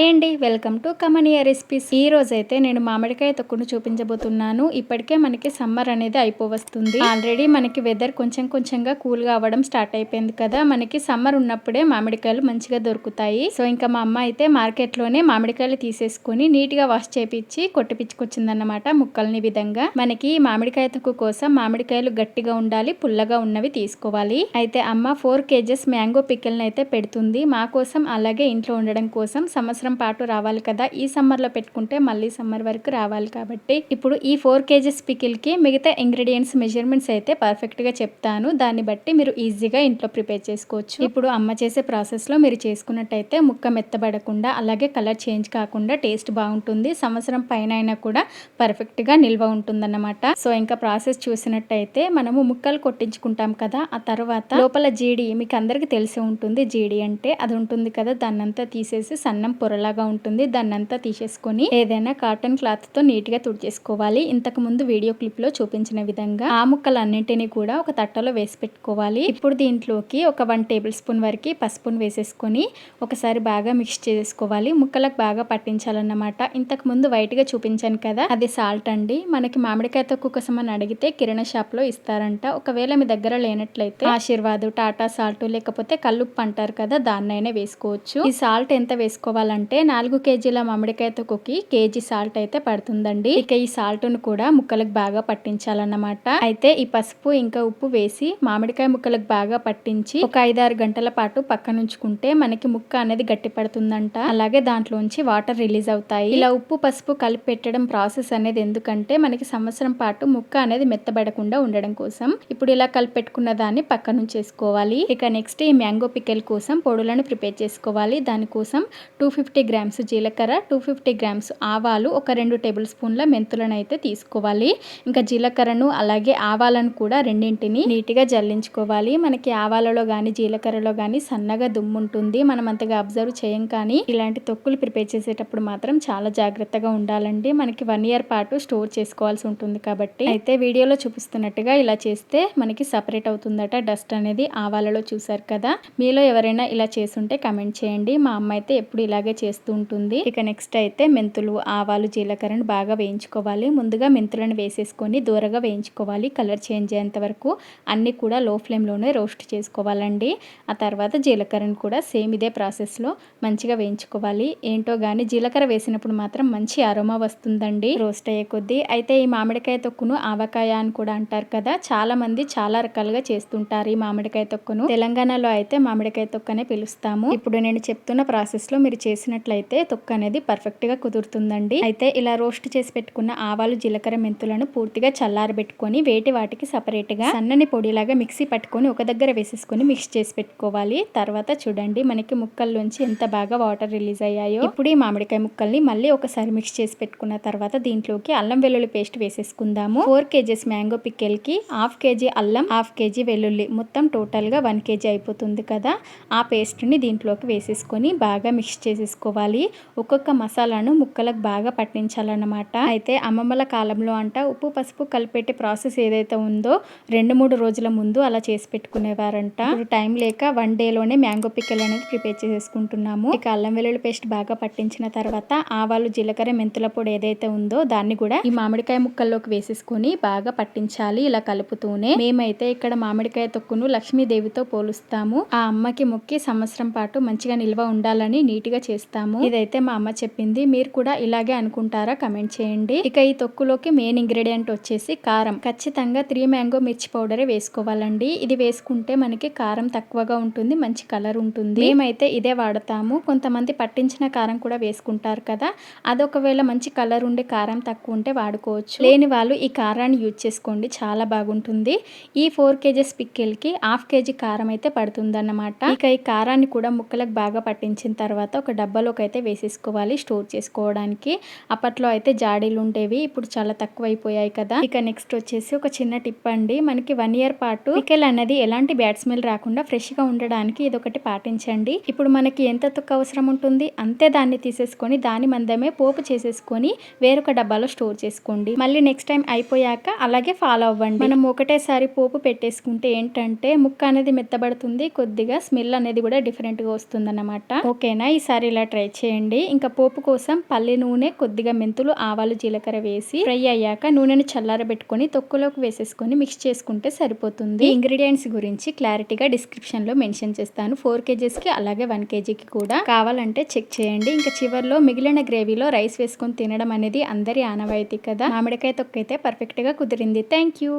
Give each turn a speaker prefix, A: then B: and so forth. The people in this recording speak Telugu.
A: హాయ్ అండి వెల్కమ్ టు కమనియా రెసిపీస్. ఈ రోజు అయితే నేను మామిడికాయ తొక్కును చూపించబోతున్నాను. ఇప్పటికే మనకి సమ్మర్ అనేది అయిపోవస్తుంది. ఆల్రెడీ మనకి వెదర్ కొంచెం కొంచెంగా కూల్గా అవ్వడం స్టార్ట్ అయిపోయింది కదా. మనకి సమ్మర్ ఉన్నప్పుడే మామిడికాయలు మంచిగా దొరుకుతాయి. సో ఇంకా మా అమ్మ అయితే మార్కెట్లోనే మామిడికాయలు తీసేసుకుని నీట్గా వాష్ చేపించి కొట్టిపించుకొచ్చిందన్నమాట ముక్కల్ని విధంగా. మనకి మామిడికాయ తొక్కు కోసం మామిడికాయలు గట్టిగా ఉండాలి పుల్లగా ఉన్నవి తీసుకోవాలి. అయితే అమ్మ ఫోర్ కేజెస్ మ్యాంగో పిక్కల్ని అయితే పెడుతుంది. మా కోసం అలాగే ఇంట్లో ఉండడం కోసం సంవత్సరం పాటు రావాలి కదా ఈ సమ్మర్లో పెట్టుకుంటే మళ్ళీ సమ్మర్ వరకు రావాలి కాబట్టి. ఇప్పుడు ఈ ఫోర్ కేజీస్ పికిల్కి మిగతా ఇంగ్రీడియంట్స్ మెజర్మెంట్స్ అయితే పర్ఫెక్ట్గా చెప్తాను. దాన్ని బట్టి మీరు ఈజీగా ఇంట్లో ప్రిపేర్ చేసుకోవచ్చు. ఇప్పుడు అమ్మ చేసే ప్రాసెస్లో మీరు చేసుకున్నట్టయితే ముక్క మెత్తబడకుండా అలాగే కలర్ చేంజ్ కాకుండా టేస్ట్ బాగుంటుంది. సంవత్సరం పైన అయినా కూడా పర్ఫెక్ట్గా నిల్వ ఉంటుందన్నమాట. సో ఇంకా ప్రాసెస్ చూసినట్టయితే మనము ముక్కలు కొట్టించుకుంటాం కదా ఆ తర్వాత లోపల జీడి మీకు అందరికి తెలిసి ఉంటుంది. జీడి అంటే అది ఉంటుంది కదా దాన్నంతా తీసేసి సన్నం పొర పొరలాగా ఉంటుంది. దాన్నంతా తీసేసుకొని ఏదైనా కాటన్ క్లాత్తో నీట్గా తుడిచేసుకోవాలి. ఇంతకు ముందు వీడియో క్లిప్లో చూపించిన విధంగా ఆ ముక్కలన్నింటినీ కూడా ఒక తట్టలో వేసి పెట్టుకోవాలి. ఇప్పుడు దీంట్లోకి ఒక వన్ టేబుల్ స్పూన్ వరకు పసుపును వేసేసుకొని ఒకసారి బాగా మిక్స్ చేసుకోవాలి. ముక్కలకు బాగా పట్టించాలన్నమాట. ఇంతకు ముందు వైట్గా చూపించాను కదా అది సాల్ట్ అండి. మనకి మామిడికాయ తొక్కు కోసం అని అడిగితే కిరణ షాప్లో ఇస్తారంట. ఒకవేళ మీ దగ్గర లేనట్లయితే ఆశీర్వాద్ టాటా సాల్ట్ లేకపోతే కల్లుప్పు అంటారు కదా దాన్నైనా వేసుకోవచ్చు. ఈ సాల్ట్ ఎంత వేసుకోవాలంటే నాలుగు కేజీల మామిడికాయ తొక్కుకి కేజీ సాల్ట్ అయితే పడుతుందండి. ఇక ఈ సాల్ట్ను కూడా ముక్కలకు బాగా పట్టించాలన్నమాట. అయితే ఈ పసుపు ఇంకా ఉప్పు వేసి మామిడికాయ ముక్కలకు బాగా పట్టించి ఒక ఐదారు గంటల పాటు పక్కన ఉంచుకుంటే మనకి ముక్క అనేది గట్టి పడుతుందంట అలాగే దాంట్లోంచి వాటర్ రిలీజ్ అవుతాయి. ఇలా ఉప్పు పసుపు కలిపి పెట్టడం ప్రాసెస్ అనేది ఎందుకంటే మనకి సంవత్సరం పాటు ముక్క అనేది మెత్తబడకుండా ఉండడం కోసం. ఇప్పుడు ఇలా కలిపి పెట్టుకున్న దాన్ని పక్కన ఉంచేసుకోవాలి ఇక నెక్స్ట్ ఈ మ్యాంగో పికెల్ కోసం పొడులను ప్రిపేర్ చేసుకోవాలి. దానికోసం టూ ఫిఫ్టీ ఫిఫ్టీ గ్రామ్స్ జీలకర్ర టూ ఫిఫ్టీ గ్రామ్స్ ఆవాలు ఒక రెండు టేబుల్ స్పూన్ల మెంతులను అయితే తీసుకోవాలి. ఇంకా జీలకర్రను అలాగే ఆవాలను కూడా రెండింటిని నీట్గా జల్లించుకోవాలి. మనకి ఆవాలలో కానీ జీలకర్రలో కానీ సన్నగా దుమ్ము ఉంటుంది మనం అంతగా అబ్జర్వ్ చేయం కానీ ఇలాంటి తొక్కులు ప్రిపేర్ చేసేటప్పుడు మాత్రం చాలా జాగ్రత్తగా ఉండాలండి. మనకి వన్ ఇయర్ పాటు స్టోర్ చేసుకోవాల్సి ఉంటుంది కాబట్టి. అయితే వీడియోలో చూపిస్తున్నట్టుగా ఇలా చేస్తే మనకి సపరేట్ అవుతుందట డస్ట్ అనేది ఆవాలలో చూసారు కదా. మీలో ఎవరైనా ఇలా చేసుంటే కమెంట్ చేయండి. మా అమ్మ అయితే ఎప్పుడు ఇలాగే చేస్తూ ఉంటుంది ఇక నెక్స్ట్ అయితే మెంతులు ఆవాలు జీలకర్రను బాగా వేయించుకోవాలి. ముందుగా మెంతులను వేసేసుకొని దూరగా వేయించుకోవాలి. కలర్ చేంజ్ అయ్యేంత వరకు అన్నీ కూడా లో ఫ్లేమ్లోనే రోస్ట్ చేసుకోవాలండి. ఆ తర్వాత జీలకర్రను కూడా సేమ్ ఇదే ప్రాసెస్లో మంచిగా వేయించుకోవాలి. ఏంటో కానీ జీలకర్ర వేసినప్పుడు మాత్రం మంచి అరోమా వస్తుందండి. రోస్ట్ అయ్యే కొద్దీ. అయితే ఈ మామిడికాయ తొక్కును ఆవకాయ అని కూడా అంటారు కదా చాలా మంది చాలా రకాలుగా చేస్తుంటారు ఈ మామిడికాయ తొక్కును. తెలంగాణలో అయితే మామిడికాయ తొక్కనే పిలుస్తాము. ఇప్పుడు నేను చెప్తున్న ప్రాసెస్లో మీరు చేసిన చేసినట్లయితే తొక్క అనేది పర్ఫెక్ట్గా కుదురుతుందండి. అయితే ఇలా రోస్ట్ చేసి పెట్టుకున్న ఆవాలు జీలకర్ర మెంతులను పూర్తిగా చల్లారబెట్టుకొని వేటి వాటికి సపరేట్గా సన్నని పొడిలాగా మిక్సీ పట్టుకొని ఒక దగ్గర వేసేసుకొని మిక్స్ చేసి పెట్టుకోవాలి. తర్వాత చూడండి మనకి ముక్కల్లోంచి ఎంత బాగా వాటర్ రిలీజ్ అయ్యాయో. ఇప్పుడు ఈ మామిడికాయ ముక్కల్ని మళ్ళీ ఒకసారి మిక్స్ చేసి పెట్టుకున్న తర్వాత దీంట్లోకి అల్లం వెల్లుల్లి పేస్ట్ వేసేసుకుందాము. ఫోర్ కేజీస్ మ్యాంగో పిక్కెల్కి హాఫ్ కేజీ అల్లం హాఫ్ కేజీ వెల్లుల్లి. మొత్తం టోటల్గా వన్ కేజీ అయిపోతుంది కదా. ఆ పేస్ట్ని దీంట్లోకి వేసేసుకొని బాగా మిక్స్ చేసేసుకోవాలి ఒక్కొక్క మసాలాను ముక్కలకు బాగా పట్టించాలన్నమాట. అయితే అమ్మమ్మల కాలంలో అంట ఉప్పు పసుపు కలిపెట్టే ప్రాసెస్ ఏదైతే ఉందో రెండు మూడు రోజుల ముందు అలా చేసి పెట్టుకునేవారంట. టైం లేక వన్ డేలోనే మ్యాంగో పిక్కలు అనేది ప్రిపేర్ చేసేసుకుంటున్నాము. ఇక అల్లం వెల్లుల్లి పేస్ట్ బాగా పట్టించిన తర్వాత ఆవాలు జీలకర్ర మెంతుల పొడి ఏదైతే ఉందో దాన్ని కూడా ఈ మామిడికాయ ముక్కల్లోకి వేసేసుకొని బాగా పట్టించాలి. ఇలా కలుపుతూనే మేమైతే ఇక్కడ మామిడికాయ తొక్కును లక్ష్మీదేవితో పోలుస్తాము. ఆ అమ్మకి మొక్కి సంవత్సరం పాటు మంచిగా నిల్వ ఉండాలని నీట్గా గా చేస్తాము. ఇదైతే మా అమ్మ చెప్పింది. మీరు కూడా ఇలాగే అనుకుంటారా? కమెంట్ చేయండి. ఇక ఈ తొక్కులోకి మెయిన్ ఇంగ్రీడియంట్ వచ్చేసి కారం. ఖచ్చితంగా త్రీ మ్యాంగో మిర్చి పౌడరే వేసుకోవాలండి. ఇది వేసుకుంటే మనకి కారం తక్కువగా ఉంటుంది మంచి కలర్ ఉంటుంది. మేమైతే ఇదే వాడతాము. కొంతమంది పట్టించిన కారం కూడా వేసుకుంటారు కదా. అదొకవేళ మంచి కలర్ ఉండే కారం తక్కువ ఉంటే వాడుకోవచ్చు. లేని వాళ్ళు ఈ కారాన్ని యూజ్ చేసుకోండి. చాలా బాగుంటుంది. ఈ ఫోర్ కేజెస్ పిక్కిల్కి హాఫ్ కేజీ కారం అయితే పడుతుందన్నమాట. ఇక ఈ కారాన్ని కూడా ముక్కలకు బాగా పట్టించిన తర్వాత ఒక డబ్బా డబ్బాలోకి అయితే వేసేసుకోవాలి స్టోర్ చేసుకోవడానికి. అప్పట్లో అయితే జాడీలు ఉండేవి ఇప్పుడు చాలా తక్కువ అయిపోయాయి కదా. ఇక నెక్స్ట్ వచ్చేసి ఒక చిన్న టిప్ అండి. మనకి వన్ ఇయర్ పాటు పికెల్ అనేది ఎలాంటి బ్యాడ్ స్మెల్ రాకుండా ఫ్రెష్గా ఉండడానికి ఇది ఒకటి పాటించండి. ఇప్పుడు మనకి ఎంత తొక్క అవసరం ఉంటుంది అంతే దాన్ని తీసేసుకొని దాని మందమే పోపు చేసేసుకొని వేరొక డబ్బాలో స్టోర్ చేసుకోండి. మళ్ళీ నెక్స్ట్ టైం అయిపోయాక అలాగే ఫాలో అవ్వండి. మనం ఒకటేసారి పోపు పెట్టేసుకుంటే ఏంటంటే ముక్క అనేది మెత్తబడుతుంది కొద్దిగా స్మెల్ అనేది కూడా డిఫరెంట్గా వస్తుంది ఓకేనా? ఈసారి ఇలా ట్రై చేయండి. ఇంకా పోపు కోసం పల్లి నూనె కొద్దిగా మెంతులు ఆవాలు జీలకర్ర వేసి ఫ్రై అయ్యాక నూనెను చల్లారబెట్టుకొని తొక్కులోకి వేసేసుకొని మిక్స్ చేసుకుంటే సరిపోతుంది. ఇంగ్రీడియంట్స్ గురించి క్లారిటీగా డిస్క్రిప్షన్లో మెన్షన్ చేస్తాను. ఫోర్ కేజీస్కి అలాగే వన్ కేజీకి కూడా. కావాలంటే చెక్ చేయండి. ఇంకా చివర్లో మిగిలిన గ్రేవీలో రైస్ వేసుకొని తినడం అనేది అందరి ఆనవాయితీ కదా. మామిడికాయ తొక్కైతే పర్ఫెక్ట్గా కుదిరింది. Thank you